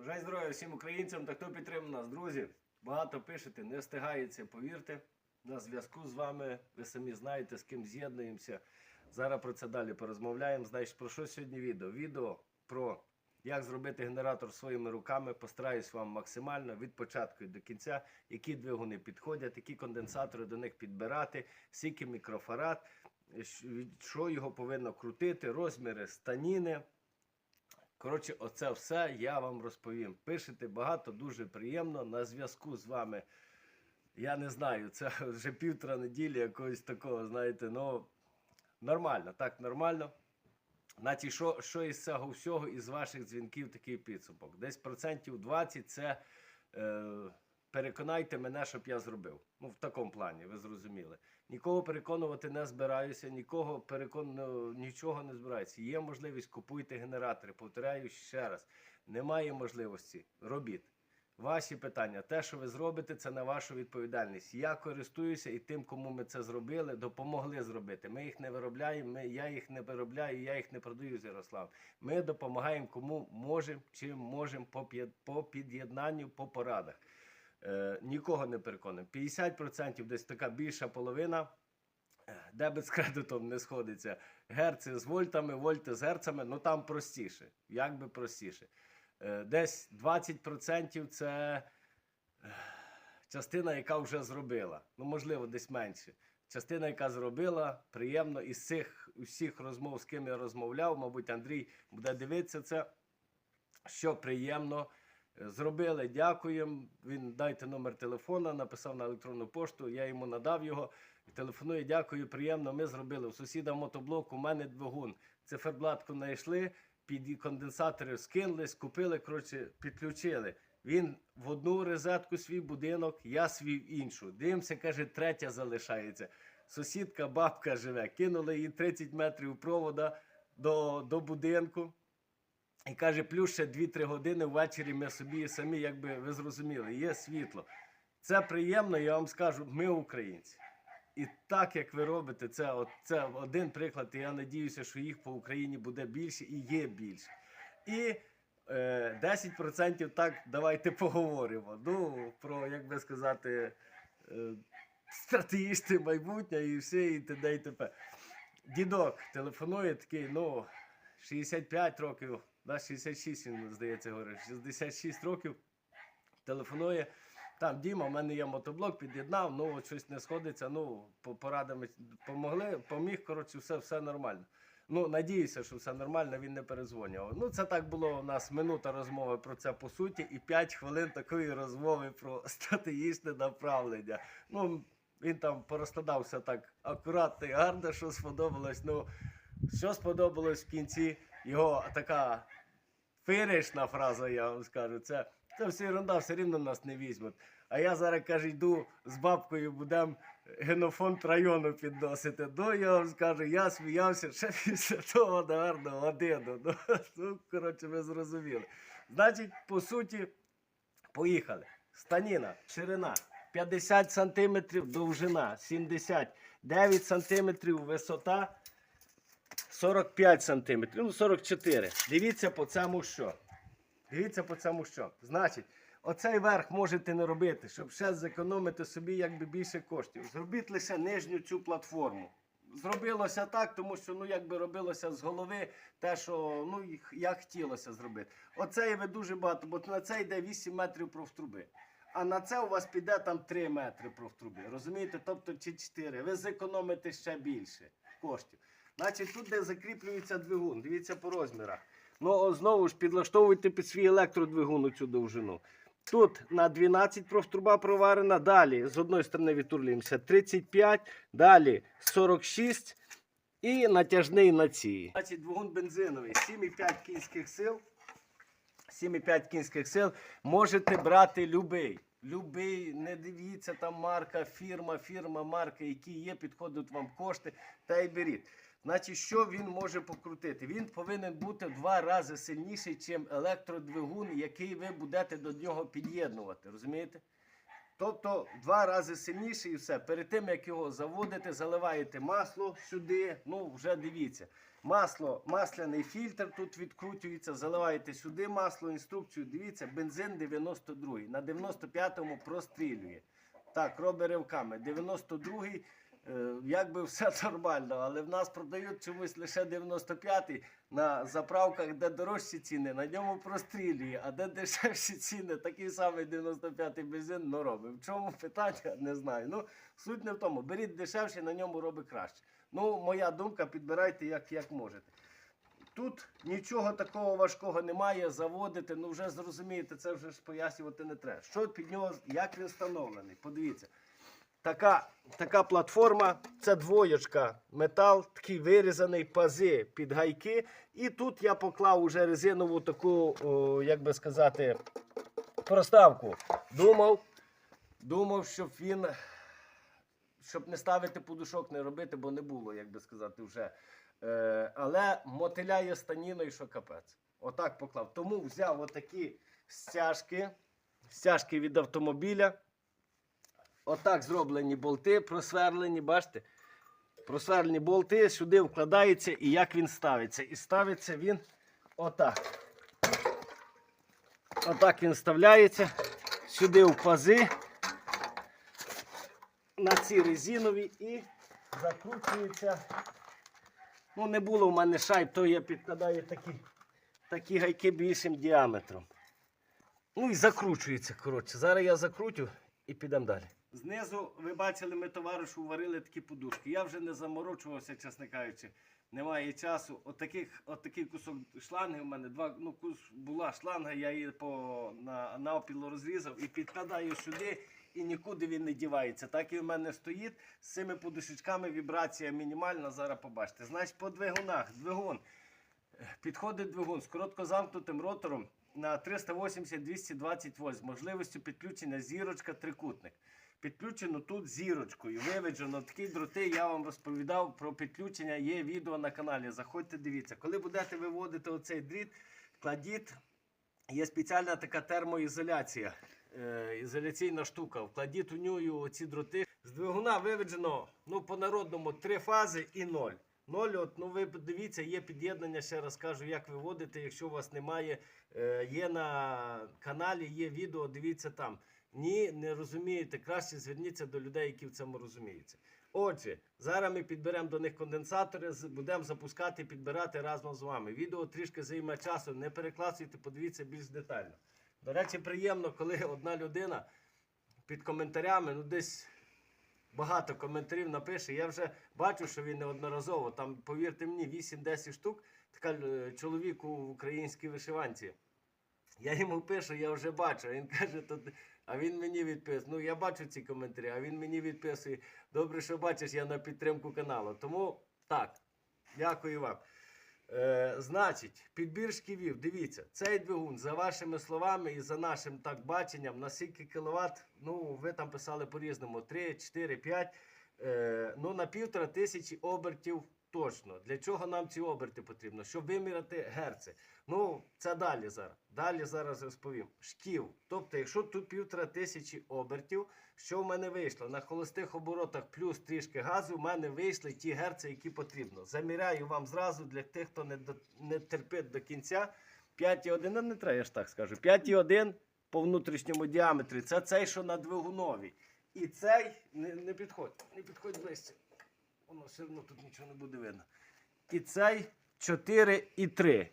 Бажаю здоров'я всім українцям та хто підтримує нас, друзі. Багато пишете, не встигається, повірте. На зв'язку з вами. Ви самі знаєте, з ким з'єднуємося. Зараз про це далі порозмовляємо. Значить, про що сьогодні відео? Відео про як зробити генератор своїми руками. Постараюсь вам максимально від початку і до кінця, які двигуни підходять, які конденсатори до них підбирати, скільки мікрофарад, що його повинно крутити, розміри, станіни. Коротше, оце все я вам розповім. Пишете багато, дуже приємно. На зв'язку з вами. Я не знаю, це вже півтора неділі якогось такого, знаєте, ну нормально, так, нормально. Наче що, що із цього всього, із ваших дзвінків такий підсумок? Десь процентів 20 це е, переконайте мене, щоб я зробив. Ну, в такому плані, ви зрозуміли. Нікого переконувати не збираюся, нікого перекон... ну, нічого не збираюся. Є можливість, купуйте генератори. Повторяю ще раз. Немає можливості. Робіть. Ваші питання, те, що ви зробите, це на вашу відповідальність. Я користуюся і тим, кому ми це зробили, допомогли зробити. Ми їх не виробляємо, ми, я їх не виробляю, я їх не продаю з Ярослав. Ми допомагаємо кому можемо, чим можемо по під'єднанню, по порадах. Е, нікого не переконуємо. 50% десь така більша половина. е, Дебет з кредитом не сходиться. Герци з вольтами, вольти з герцами, ну там простіше. Як би простіше. Е, Десь 20% це частина, яка вже зробила. Ну, можливо, десь менше. Частина, яка зробила, приємно. Із цих усіх розмов, з ким я розмовляв, мабуть, Андрій буде дивитися це, що приємно. Зробили, дякуємо. Він дайте номер телефона, написав на електронну пошту, я йому надав його. Телефоную, дякую, приємно. Ми зробили. У сусіда мотоблок, у мене двигун. Циферблатку знайшли, під конденсатори скинули, скупили, коротше, підключили. Він в одну розетку свій будинок, я свій в іншу. Дивимося, каже, третя залишається. Сусідка, бабка живе. Кинули їй 30 метрів провода до, до будинку. І каже, плюс ще 2-3 години ввечері ми собі самі, якби ви зрозуміли, є світло. Це приємно, я вам скажу, ми українці. І так як ви робите, це, от, це один приклад, і я надіюся, що їх по Україні буде більше і є більше. І е, 10% так давайте поговоримо. Ну, про, як би сказати, е, стратегічне майбутнє і все, і т.д. і т.п. Дідок телефонує такий, ну, 65 років, да, 66 він, здається, говорить, 66 років. Телефонує. Там Діма, в мене є мотоблок, під'єднав, ну щось не сходиться. Ну, по порадами помогли, поміг, коротше, все, все нормально. Ну, надіюся, що все нормально, він не перезвонював. Ну, це так було у нас минута розмови про це по суті, і 5 хвилин такої розмови про стратегічне направлення. Ну, він там порозкладався так акуратно і гарно, що сподобалось. Ну, що сподобалось в кінці, його така феєрична фраза, я вам скажу. Це, це все ерунда, все рівно нас не візьмуть. А я зараз каже, йду з бабкою, будемо генофонд району підносити. Ну, я вам скажу, я сміявся ще після того на гарного годину. Ну, ну, коротше, ви зрозуміли. Значить, по суті, поїхали. Станіна, ширина 50 см, довжина 79 см, висота 45 см, ну 44. Дивіться по цьому що. Дивіться по цьому що. Значить, оцей верх можете не робити, щоб ще зекономити собі якби більше коштів. Зробіть лише нижню цю платформу. Зробилося так, тому що ну якби робилося з голови те, що ну як хотілося зробити. Оце ви дуже багато, бо на це йде 8 метрів профтруби. А на це у вас піде там 3 метри профтруби. Розумієте? Тобто чи 4. Ви зекономите ще більше коштів. Значить, тут де закріплюється двигун, дивіться по розмірах. Ну, знову ж підлаштовуйте під свій електродвигун цю довжину. Тут на 12 профтруба проварена, далі з одної сторони відтурлюємося 35, далі 46 і натяжний на цій. Значить, двигун бензиновий, 7,5 кінських сил. 7,5 кінських сил можете брати любий. Любий, не дивіться там марка, фірма, фірма, марка, які є, підходять вам кошти, та й беріть. Значить, що він може покрутити? Він повинен бути в два рази сильніший, ніж електродвигун, який ви будете до нього під'єднувати. Розумієте? Тобто два рази сильніший і все. Перед тим, як його заводите, заливаєте масло сюди. Ну, вже дивіться. Масло, масляний фільтр тут відкручується, заливаєте сюди масло, інструкцію. Дивіться, бензин 92 на 95-му прострілює. Так, робить ривками. 92-й, е, якби все нормально, але в нас продають чомусь лише 95-й на заправках, де дорожчі ціни, на ньому прострілює, а де дешевші ціни, такий самий 95-й бензин ну, робить. В чому питання? Не знаю. Ну, суть не в тому. Беріть дешевший, на ньому робить краще. Ну, моя думка, підбирайте як, як можете. Тут нічого такого важкого немає, заводити, ну вже зрозумієте, це вже ж пояснювати не треба. Що під нього, як він встановлений? Подивіться. Така, така платформа, це двоєчка, метал, такий вирізаний, пази під гайки. І тут я поклав уже резинову таку, о, як би сказати, проставку. Думав, думав, щоб він, щоб не ставити подушок, не робити, бо не було, як би сказати, вже. Е, але мотиляє станіною, що капець. Отак поклав. Тому взяв отакі стяжки, стяжки від автомобіля. Отак зроблені болти, просверлені, бачите? Просверлені болти, сюди вкладається і як він ставиться. І ставиться він отак. Отак він вставляється. Сюди в пази на ці резинові і закручується. Ну, не було в мене шайб, то я підкладаю такі, такі гайки більшим діаметром. Ну і закручується, коротше. Зараз я закрутю і підемо далі. Знизу, ви бачили, ми товаришу варили такі подушки. Я вже не заморочувався, чесно кажучи. Немає часу. Отаких, отакий кусок шланги у мене. Два, ну, кус, була шланга, я її по, на, навпіл розрізав і підкладаю сюди, і нікуди він не дівається. Так і в мене стоїть. З цими подушечками вібрація мінімальна. Зараз побачите. Значить, по двигунах. Двигун. Підходить двигун з короткозамкнутим ротором на 380-220 вольт з можливістю підключення зірочка трикутник. Підключено тут зірочкою. Виведжено такі дроти. Я вам розповідав про підключення. Є відео на каналі. Заходьте, дивіться. Коли будете виводити оцей дріт, кладіть. Є спеціальна така термоізоляція. Е, ізоляційна штука. Вкладіть у нього ці дроти. З двигуна виведжено ну, по народному три фази і ноль. Ноль, от, ну ви подивіться, є під'єднання, ще раз кажу, як виводити, якщо у вас немає, е, є на каналі, є відео, дивіться там. Ні, не розумієте, краще зверніться до людей, які в цьому розуміються. Отже, зараз ми підберемо до них конденсатори, будемо запускати, підбирати разом з вами. Відео трішки займе часу, не перекласуйте, подивіться більш детально. До речі, приємно, коли одна людина під коментарями, ну десь багато коментарів напише. Я вже бачу, що він неодноразово. Там, повірте мені, 8-10 штук. Така е, чоловіку в українській вишиванці. Я йому пишу, я вже бачу. Він каже, то, а він мені відписує. Ну, я бачу ці коментарі, а він мені відписує. Добре, що бачиш, я на підтримку каналу. Тому так, дякую вам. Е, значить, підбір шківів. Дивіться, цей двигун, за вашими словами і за нашим так баченням, на скільки кіловат, ну, ви там писали по-різному: 3, 4, 5. Е, ну, на півтора тисячі обертів точно. Для чого нам ці оберти потрібно? Щоб виміряти герци. Ну, це далі зараз. Далі зараз розповім. Шків. Тобто, якщо тут півтора тисячі обертів, що в мене вийшло? На холостих оборотах плюс трішки газу, в мене вийшли ті герци, які потрібно. Заміряю вам зразу для тих, хто не, до, не терпить до кінця. 5,1, ну, не треба, я ж так скажу. 5,1 по внутрішньому діаметрі. Це цей, що на двигунові. І цей не, не підходь, не підходь ближче. Воно все одно тут нічого не буде видно. І цей 4,3.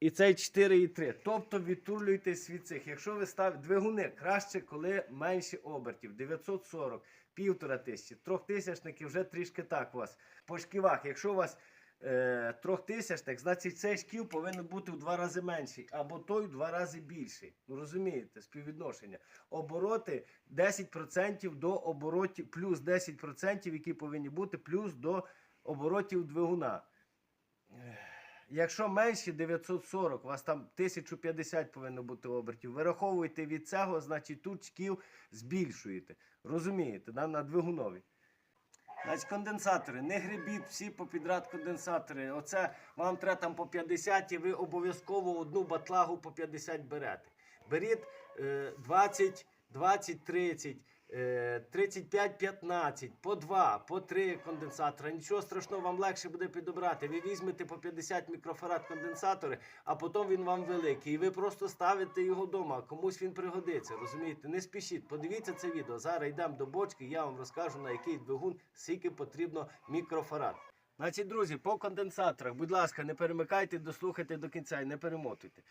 І цей 4,3. Тобто відтурлюйтесь від цих. Якщо ви ставите двигуни, краще, коли менше обертів. 940, півтора тисячі, трьохтисячники вже трішки так у вас. По шківах, якщо у вас е, трьохтисячник, значить цей шків повинен бути в два рази менший, або той в два рази більший. Ну розумієте, співвідношення. Обороти 10% до оборотів, плюс 10%, які повинні бути, плюс до оборотів двигуна. Якщо менше 940, у вас там 1050 повинно бути обертів. Вираховуєте від цього, значить тут шків збільшуєте. Розумієте, да? на двигунові. Значить, конденсатори, не гребіть всі попідряд конденсатори. Оце вам треба там по 50, і ви обов'язково одну батлагу по 50 берете. Беріть е, 20, 20, 30. Е, 35-15, по 2, по 3 конденсатора. Нічого страшного, вам легше буде підобрати. Ви візьмете по 50 мікрофарад конденсатори, а потім він вам великий. І ви просто ставите його вдома, комусь він пригодиться. Розумієте? Не спішіть, подивіться це відео. Зараз йдемо до бочки, я вам розкажу, на який двигун скільки потрібно мікрофарад. Значить, друзі, по конденсаторах, будь ласка, не перемикайте, дослухайте до кінця і не перемотуйте.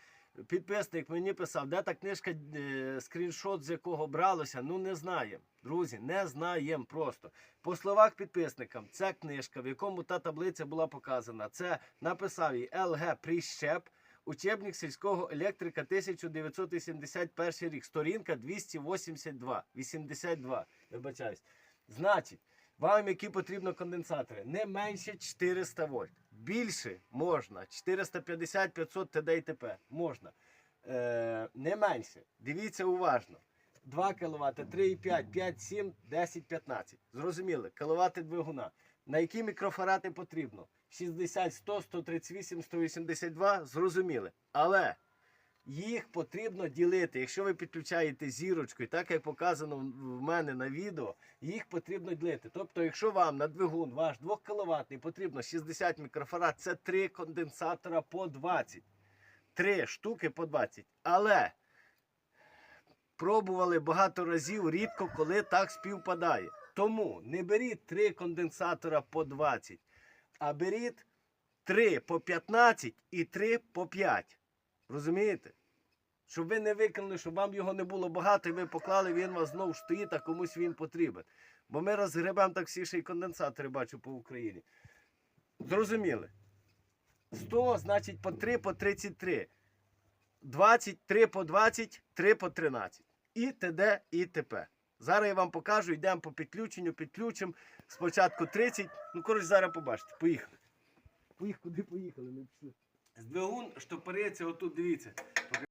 Підписник мені писав, де та книжка, е, скріншот з якого бралося. Ну не знаємо. Друзі, не знаємо просто. По словах підписникам, ця книжка, в якому та таблиця була показана, це написав її ЛГ Прищеп, учебник сільського електрика 1981 рік, сторінка 282, 82, вибачаюсь. Значить, вам які потрібно конденсатори? Не менше 400 вольт. Більше можна. 450, 500 ТД і ТП. Можна. Е, не менше. Дивіться уважно. 2 кВт, 3,5, 5, 7, 10, 15. Зрозуміли? кВт двигуна. На які мікрофарати потрібно? 60, 100, 138, 182. Зрозуміли. Але їх потрібно ділити. Якщо ви підключаєте зірочкою, так як показано в- в мене на відео, їх потрібно ділити. Тобто, якщо вам на двигун ваш 2 кВт потрібно 60 мікрофарад, це 3 конденсатора по 20. 3 штуки по 20. Але пробували багато разів, рідко коли так співпадає. Тому не беріть 3 конденсатора по 20, а беріть 3 по 15 і 3 по 5. Розумієте? Щоб ви не викинули, щоб вам його не було багато, і ви поклали, він вас знову стоїть, а комусь він потрібен. Бо ми розгребемо так всі ще й конденсатори, бачу, по Україні. Зрозуміли? 100, значить, по 3 по 33. 23 по 20, 3 по 13. І т.д. і т.п. Зараз я вам покажу, йдемо по підключенню, підключимо. Спочатку 30. Ну, коротше, зараз побачите. Поїхали. Поїхали, куди поїхали? Ми пішли. З двигун штопориться отут, дивіться.